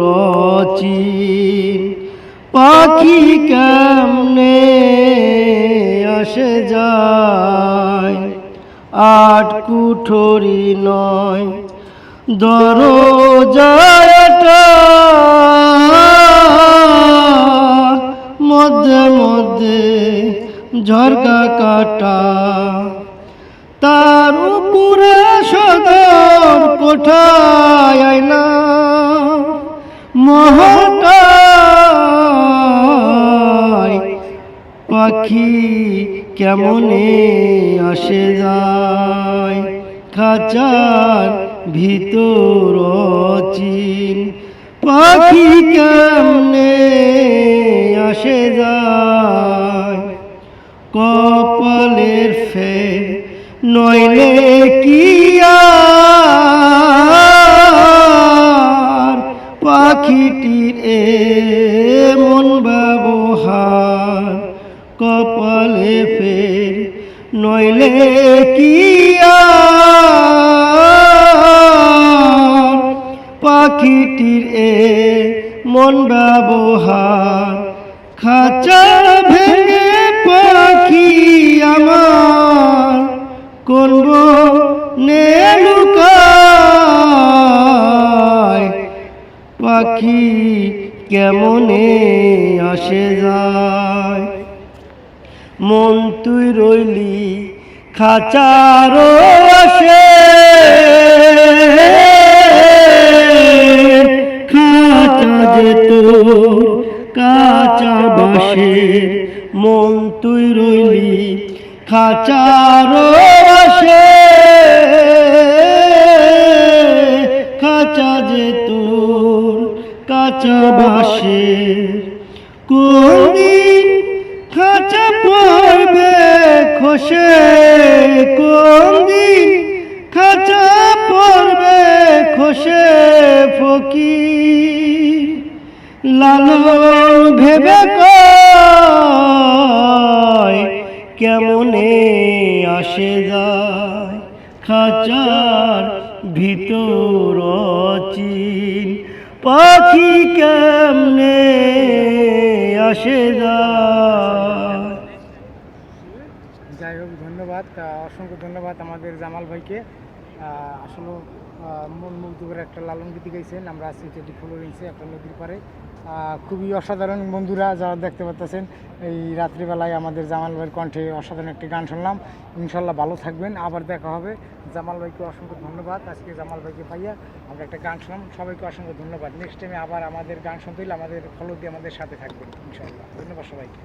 রচিন পাখি কেমনে আসে যায়? আট কুঠরি নয়, দরজাটা মধ্যে মধ্যে ঝরকা কাটা। তার উপরে সদর কোঠায় আয়না। মহটায় পাখি কেমনে আসে যায়? খাঁচার ভিতর চিন পাখি কেমনে আসে যায়? কপালের ফের নইলে কি আর পাখিটির এ মন ব্যবহার কপালে ফের নইলে কি পাখিটির এ মন ব্যবহার খাঁচা ভেঙে পাখি কেমনে আসে যায়? মন তুই রইলি, খাঁচারও আসে। খাঁচা যে তোর কাঁচা বাসে মন তুই রইলি, খাঁচারও আসে। কাঁচা বাসে কোনদিন খাঁচা পড়বে খসে। কোনদিন খাঁচা পড়বে খসে ফকির। লালন ভেবে কয়, কেমনে আসে যায় খাঁচার ভিতর চিন পাখি কেমনে আসে যাই হোক, ধন্যবাদ অসংখ্য ধন্যবাদ আমাদের জামাল ভাইকে। আসলে মন মুগ্ধ করে একটা লালন গীতি গাইছেন। আমরা আছি এটি ফ্লোরেন্সে একটা নদীর পারে খুবই অসাধারণ বন্ধুরা যারা দেখতে পাচ্ছেন, এই রাত্রিবেলায় আমাদের জামাল ভাইয়ের কণ্ঠে অসাধারণ একটি গান শুনলাম। ইনশাল্লাহ ভালো থাকবেন, আবার দেখা হবে। জামাল ভাইকে অসংখ্য ধন্যবাদ। আজকে জামাল ভাইকে পাইয়া আমরা একটা গান শুনলাম। সবাইকে অসংখ্য ধন্যবাদ। নেক্সট টাইমে আবার আমাদের গান শুনতে আমাদের ফলো দিয়ে আমাদের সাথে থাকবেন, ইনশাল্লাহ। ধন্যবাদ সবাইকে।